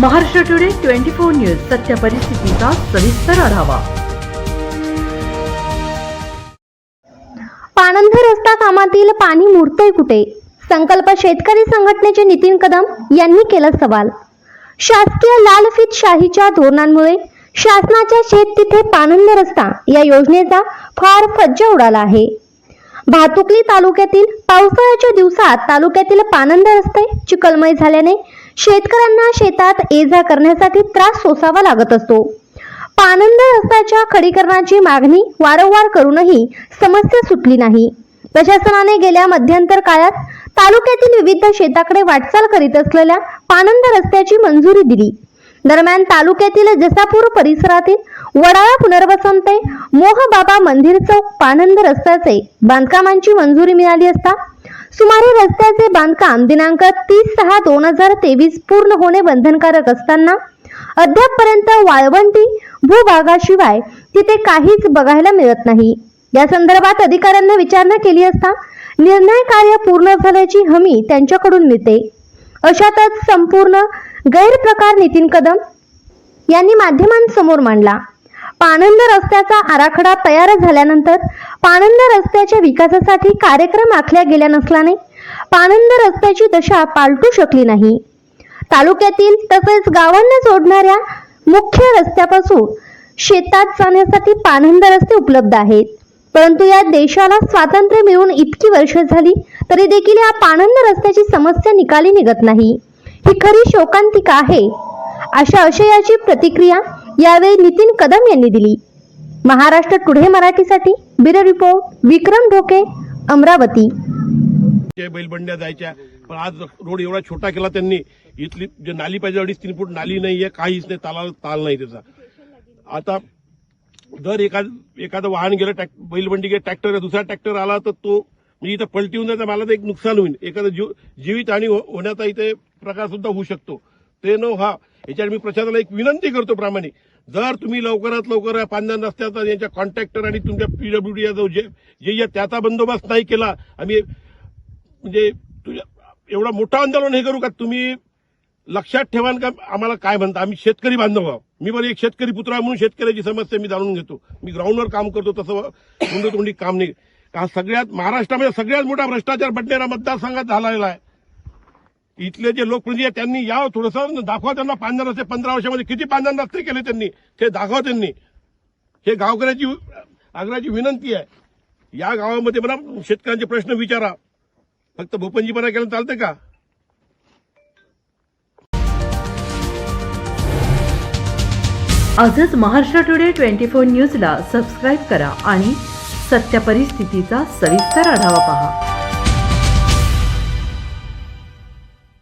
Maharashtra today twenty four news सत्य परिस्थितीचा सविस्तर आढावा. पाणंद रस्ता कामातील पाणी मुरतोय कुठे? संकल्प शेतकरी संघटनेचे नितीन कदम यांनी केला सवाल. शासकीय लालफित शाहीच्या धोरणांमुळे शासनाच्या शेत तिथे पाणंद रस्ता या योजनेचा फार फज्जा उडाला आहे. भातुकली तालुक्यातील पावसाळ्याच्या दिवसात तालुक्यातील पाणंद रस्ते चिकलमय झाल्याने शेतकऱ्यांना शेतात ये जा करण्यासाठी त्रास सोसावा लागत असतो. पाणंद रस्त्याच्या खडीकरणाची मागणी वारंवार करूनही समस्या सुटली नाही. प्रशासनाने गेल्या मध्यंतर काळात तालुक्यातील विविध शेताकडे वाटचाल करीत असलेल्या पानंद रस्त्याची मंजुरी दिली. दरम्यान तालुक्यातील जसापूर परिसरातील वडाळा पुनर्वसन ते मोहबाबा मंदिर चौक पानंद रस्त्याचे बांधकामांची मंजुरी मिळाली असता सुमारे रस्त्याचे बांधकाम दिनांक तीस सहा दोन हजार तेवीस पूर्ण होणे बंधनकारक असताना अद्यापपर्यंत वाळवंटी भूभागाशिवाय तिथे काहीच बघायला मिळत नाही. या संदर्भात अधिकाऱ्यांना विचारणा केली असता निर्णय कार्य पूर्ण झाल्याची हमी त्यांच्याकडून मिळते. अशातच संपूर्ण गैरप्रकार नितीन कदम यांनी माध्यमांसमोर मांडला. पाणंद रस्त्याचा आराखडा तयार झाल्यानंतर पाणंद रस्त्याच्या विकासासाठी कार्यक्रम आखल्या गेल्या नसल्याने पाणंद रस्त्याची दशा पालटू शकली नाही. तालुक्यातील तसेच गावांना जोडणाऱ्या मुख्य रस्त्यापासून शेतात जाण्यासाठी पाणंद रस्ते उपलब्ध आहेत. परंतु या देशाला स्वातंत्र्य मिळून इतकी वर्ष झाली तरी देखील या पाणंद रस्त्याची समस्या निकाली निघत नाही. ही खरी शोकांतिका आहे. अशा आशयाची प्रतिक्रिया यावेळी नितीन कदम यांनी दिली. महाराष्ट्र टुडे मराठीसाठी ब्युरो रिपोर्ट विक्रम ढोके अमरावती. बैलबंड्या जायच्या पण आज रोड एवढा छोटा केला त्यांनी इथली जे नाली पाहिजे अडीच तीन फूट नाली नाहीये काहीच नाही ताला ताल नाही त्याचा. आता जर एखाद एखादं वाहन गेलं टॅक बैलबंडी गेलं ट्रॅक्टर दुसरा ट्रॅक्टर आला तर तो म्हणजे इथं पलटी होऊन जायचा मला तर एक नुकसान होईल. एखादं जीव जीवित आणि हो, होण्याचा इथे प्रकार सुद्धा होऊ शकतो. ते न हा याच्यावर मी प्रशासनाला एक विनंती करतो प्रामाणिक. जर तुम्ही लवकरात लवकर या पांढऱ्या रस्त्याचा यांच्या कॉन्ट्रॅक्टर आणि तुमच्या पीडब्ल्यूडी जो जे जे या त्याचा बंदोबस्त नाही केला आम्ही म्हणजे तुझ्या एवढा मोठं आंदोलन हे करू का? तुम्ही लक्षात ठेवान का आम्हाला काय म्हणता? आम्ही शेतकरी बांधव आहोत. मी पण एक शेतकरी पुत्र आहे म्हणून शेतकऱ्याची समस्या मी जाणून घेतो. मी ग्राउंडवर काम करतो तसं तोंडी तोंडी काम नाही. का सगळ्यात महाराष्ट्रामध्ये सगळ्यात मोठा भ्रष्टाचार बडनेरा मतदारसंघात झालेला आहे. इथले जे लोकप्रतिनिधी म्हणजे आहेत त्यांनी यावं थोडंसं दाखवा त्यांना पांढर रस्ते पंधरा वर्षामध्ये किती पांढर रस्ते केले त्यांनी ते दाखवा त्यांनी. हे गावकऱ्याची आग्रहाची विनंती आहे. या गावामध्ये मला शेतकऱ्यांचे प्रश्न विचारा. फक्त भूपंजीपणा केलं चालते का? आजच महाराष्ट्र टुडे ट्वेंटी फोर न्यूजला सबस्क्राईब करा आणि सत्य परिस्थितीचा सविस्तर आढावा पहा.